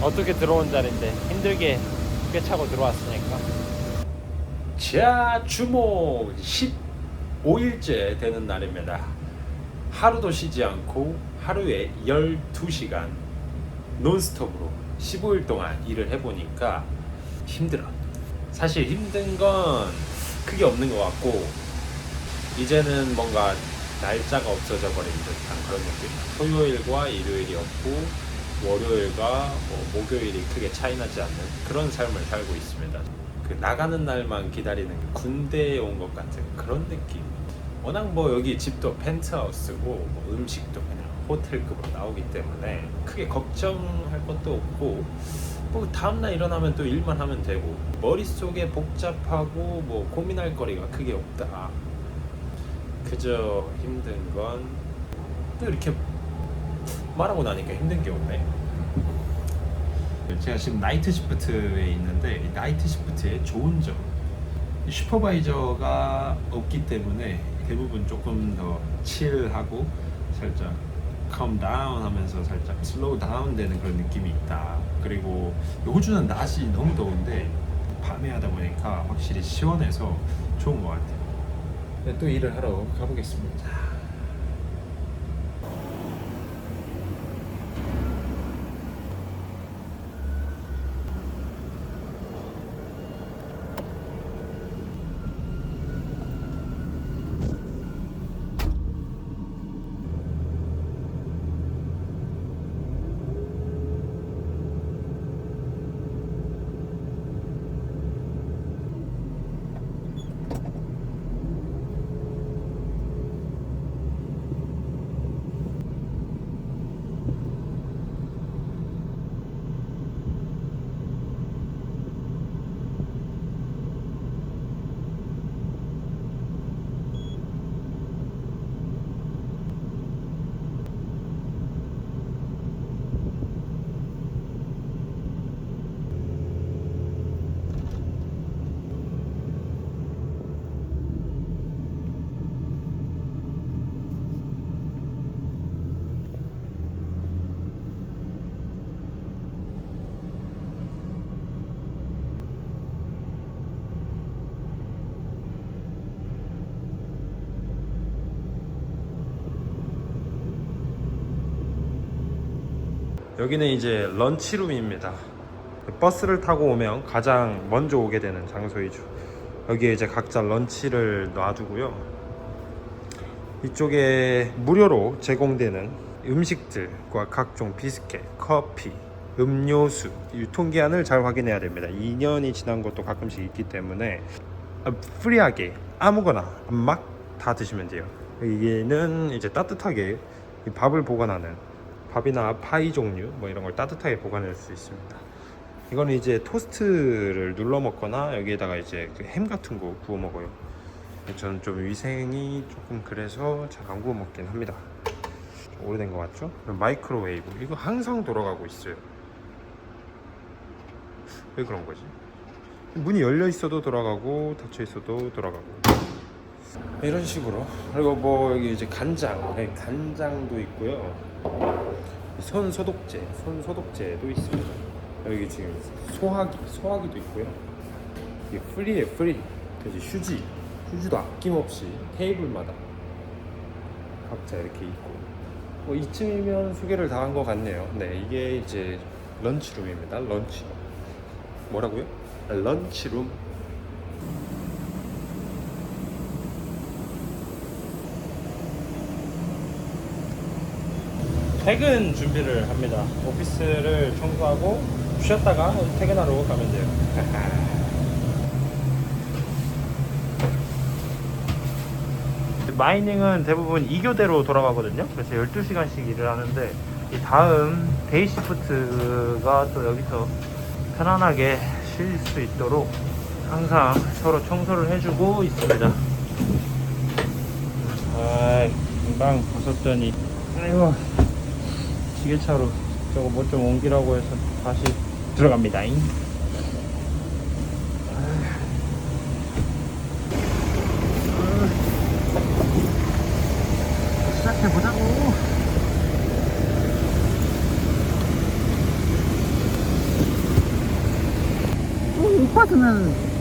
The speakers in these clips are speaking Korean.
어떻게 들어온 자리인데 힘들게 꿰차고 들어왔으니까. 자, 주목 15일째 되는 날입니다. 하루도 쉬지 않고 하루에 12시간 논스톱으로 15일 동안 일을 해보니까 힘들어. 사실 힘든 건 크게 없는 것 같고 이제는 뭔가 날짜가 없어져 버린 듯한 그런 느낌. 토요일과 일요일이 없고 월요일과 뭐 목요일이 크게 차이나지 않는 그런 삶을 살고 있습니다. 그 나가는 날만 기다리는 그 군대에 온 것 같은 그런 느낌. 워낙 뭐 여기 집도 펜트하우스고 뭐 음식도 그냥 호텔급으로 나오기 때문에 크게 걱정할 것도 없고 뭐 다음날 일어나면 또 일만 하면 되고 머릿속에 복잡하고 뭐 고민할 거리가 크게 없다. 그저 힘든 건 또 이렇게 말하고 나니까 힘든 게 없네. 제가 지금 나이트 시프트에 있는데 이 나이트 시프트의 좋은 점. 슈퍼바이저가 없기 때문에 대부분 조금 더 칠하고 살짝 컴 다운 하면서 살짝 슬로우 다운 되는 그런 느낌이 있다. 그리고 호주는 낮이 너무 더운데 밤에 하다 보니까 확실히 시원해서 좋은 것 같아요. 네, 또 일을 하러 가보겠습니다 여기는 이제 런치룸입니다. 버스를 타고 오면 가장 먼저 오게 되는 장소이죠. 여기에 이제 각자 런치를 놔두고요. 이쪽에 무료로 제공되는 음식들과 각종 비스켓, 커피, 음료수, 유통기한을 잘 확인해야 됩니다. 2년이 지난 것도 가끔씩 있기 때문에 아, 프리하게 아무거나 막 다 드시면 돼요. 여기는 이제 따뜻하게 이 밥을 보관하는 밥이나 파이 종류 뭐 이런 걸 따뜻하게 보관할 수 있습니다. 이거는 이제 토스트를 눌러 먹거나 여기에다가 이제 그 햄 같은 거 구워 먹어요. 저는 좀 위생이 조금 그래서 잘 안 구워 먹긴 합니다. 좀 오래된 것 같죠? 마이크로웨이브 이거 항상 돌아가고 있어요. 왜 그런 거지? 문이 열려 있어도 돌아가고 닫혀 있어도 돌아가고 이런 식으로 그리고 뭐 여기 이제 간장 네, 간장도 있고요. 손 소독제, 손 소독제도 있습니다. 여기 지금 소화기, 소화기도 있고요. 이게 프리에 프리. 그래서 휴지, 휴지도 아낌없이 테이블마다 각자 이렇게 있고. 뭐 이쯤이면 소개를 다 한 것 같네요. 네, 이게 이제 런치룸입니다. 런치. 뭐라고요? 아, 런치룸. 퇴근 준비를 합니다. 오피스를 청소하고 쉬었다가 퇴근하러 가면 돼요. 마이닝은 대부분 2교대로 돌아가거든요. 그래서 12시간씩 일을 하는데 이 다음 데이 시프트가 또 여기서 편안하게 쉴 수 있도록 항상 서로 청소를 해주고 있습니다. 아, 금방 벗었더니 아이고 기계차로 저거 뭐 좀 옮기라고 해서 다시 들어갑니다. 시작해보자고. 오빠들은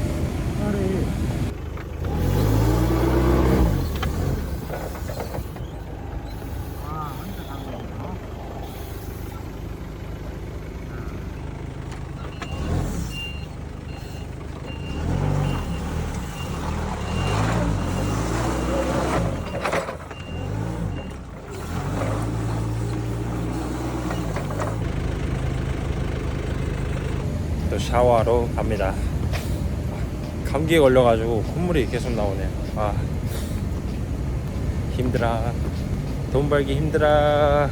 샤워하러 갑니다. 감기에 걸려가지고 콧물이 계속 나오네요. 아 힘들어. 돈 벌기 힘들어.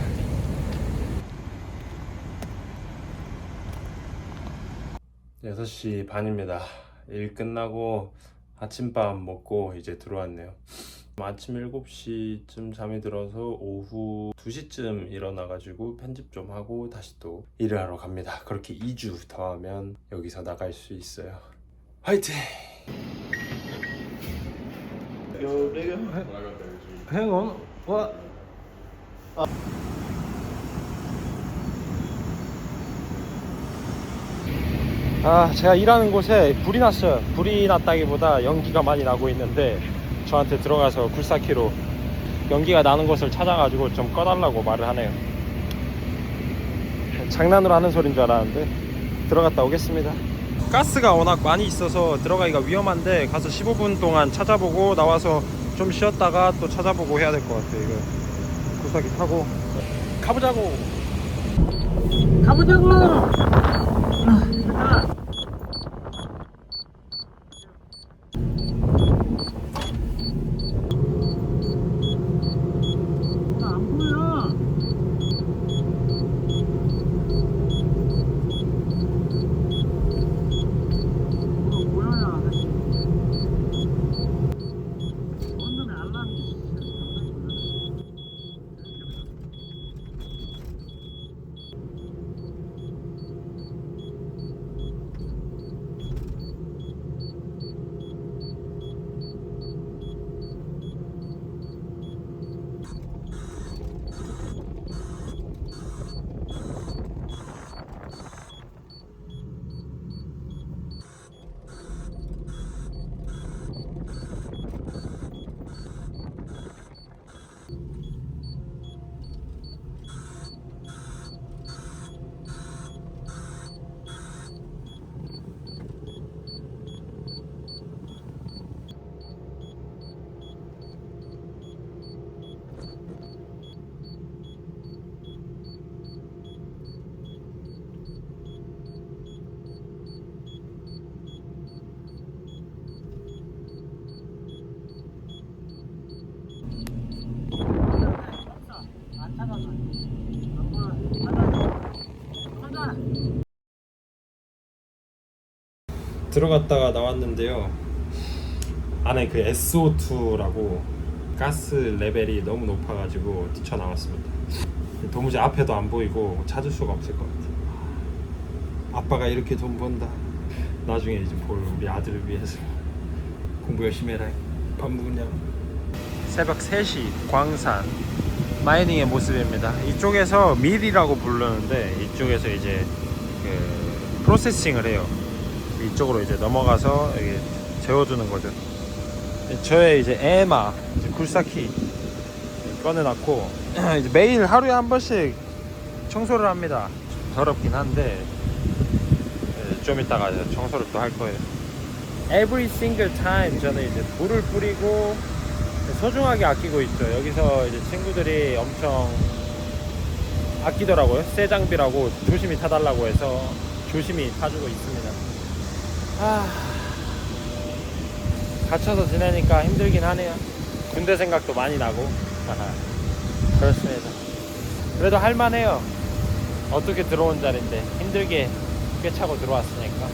여섯 시 반입니다. 일 끝나고 아침밥 먹고 이제 들어왔네요. 아침 7시쯤 잠이 들어서 오후 2시쯤 일어나가지고 편집 좀 하고 다시 또 일을 하러 갑니다. 그렇게 2주 더 하면 여기서 나갈 수 있어요. 화이팅! Hang on. What? 아, 제가 일하는 곳에 불이 났어요. 불이 났다기보다 연기가 많이 나고 있는데 저한테 들어가서 굴삭기로 연기가 나는 곳을 찾아가지고 좀 꺼달라고 말을 하네요. 장난으로 하는 소린 줄 알았는데 들어갔다 오겠습니다. 가스가 워낙 많이 있어서 들어가기가 위험한데 가서 15분 동안 찾아보고 나와서 좀 쉬었다가 또 찾아보고 해야 될 것 같아요. 이거 굴삭기 타고 가보자고. 가보자고! 아, 됐다. 아, 안 보여. 어, 보여야 다시. 원룸에 알람이 있어. 안 차가서. 가자. 가자. 들어갔다가 나왔는데요. 안에 그 SO2라고 가스 레벨이 너무 높아가지고 뛰쳐나왔습니다. 도무지 앞에도 안 보이고 찾을 수가 없을 것 같아요. 아빠가 이렇게 돈 번다. 나중에 이제 볼 우리 아들을 위해서 공부 열심히 해라. 밥 먹냐? 새벽 3시 광산 마이닝의 모습입니다. 이쪽에서 밀이라고 부르는데 이쪽에서 이제 그 프로세싱을 해요. 이쪽으로 이제 넘어가서 이게 재워주는 거죠. 저의 이제 에마 이제 굴삭기 꺼내놨고 이제 매일 하루에 한 번씩 청소를 합니다. 좀 더럽긴 한데 예, 좀 이따가 청소를 또 할 거예요. Every single time 저는 이제 불을 뿌리고 소중하게 아끼고 있죠. 여기서 이제 친구들이 엄청 아끼더라고요. 새 장비라고 조심히 타달라고 해서 조심히 타주고 있습니다. 아, 갇혀서 지내니까 힘들긴 하네요. 군대 생각도 많이 나고. 그렇습니다. 그래도 할만해요. 어떻게 들어온 자리인데 힘들게 꿰차고 들어왔으니까.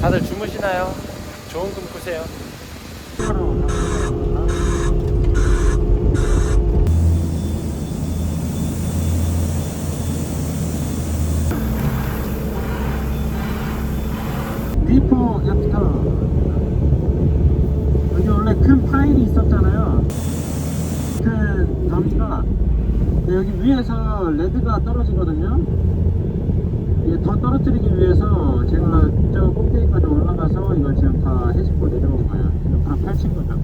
다들 주무시나요? 좋은 꿈 꾸세요. 애프터 여기 원래 큰 파일이 있었잖아요 큰 더미가 근데 여기 위에서 레드가 떨어지거든요 더 떨어뜨리기 위해서 제가 저 꼭대기까지 올라가서 이거 지금 다 해집고 내려온. 이거 다 펼친 거죠.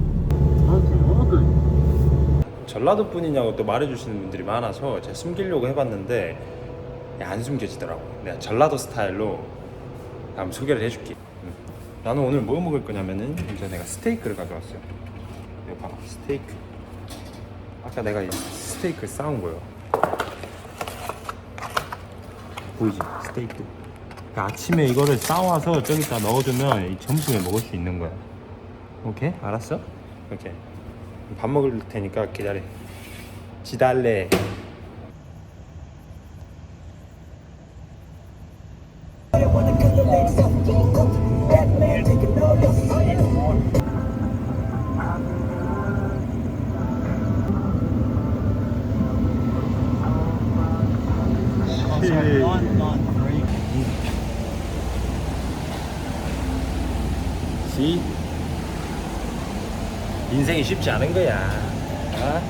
전라도 분이냐고 또 말해주시는 분들이 많아서 제가 숨기려고 해봤는데 안 숨겨지더라고. 내가 전라도 스타일로 한번 소개를 해줄게. 응. 나는 오늘 뭐 먹을 거냐면은 이제 내가 스테이크를 가져왔어요. 이거 봐봐, 스테이크. 아까 내가 이 스테이크 싸운 거예요. 보이지? 스테이크. 그러니까 아침에 이거를 싸와서 저기다 넣어두면 이 점심에 먹을 수 있는 거야. 오케이? 알았어? 오케이. 밥 먹을 테니까 기다려. 지달래. 인생이 쉽지 않은 거야. 어?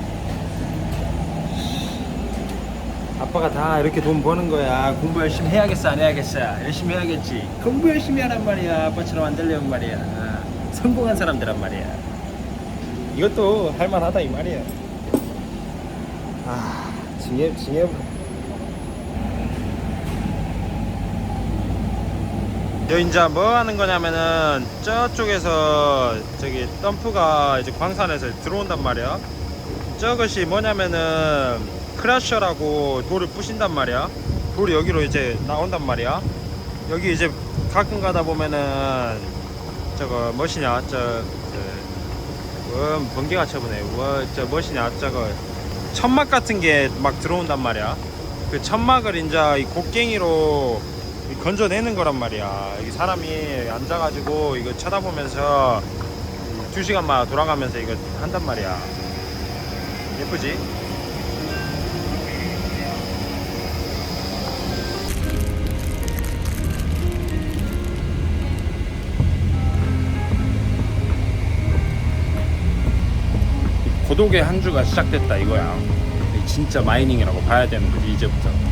아빠가 다 이렇게 돈 버는 거야. 공부 열심히 해야겠어, 안 해야겠어? 열심히 해야겠지. 공부 열심히 하란 말이야. 아빠처럼 안 되려면 말이야. 성공한 사람들란 말이야. 이것도 할만하다 이 말이야. 아, 징해, 징해. 여 이제 뭐 하는 거냐면은 저쪽에서 저기 덤프가 이제 광산에서 들어온단 말이야. 저것이 뭐냐면은 크래셔라고 돌을 부신단 말이야. 돌이 여기로 이제 나온단 말이야. 여기 이제 가끔 가다 보면은 저거 무엇이냐 저, 저 음, 번개가 쳐보네. 뭐저 무엇이냐 저거 천막 같은 게 막 들어온단 말이야. 그 천막을 이제 이 곡괭이로 이 건져내는 거란 말이야. 여기 사람이 앉아가지고 이거 쳐다보면서 두 시간만 돌아가면서 이거 한단 말이야. 예쁘지? 고독의 한 주가 시작됐다 이거야. 진짜 마이닝이라고 봐야 되는 거지 이제부터.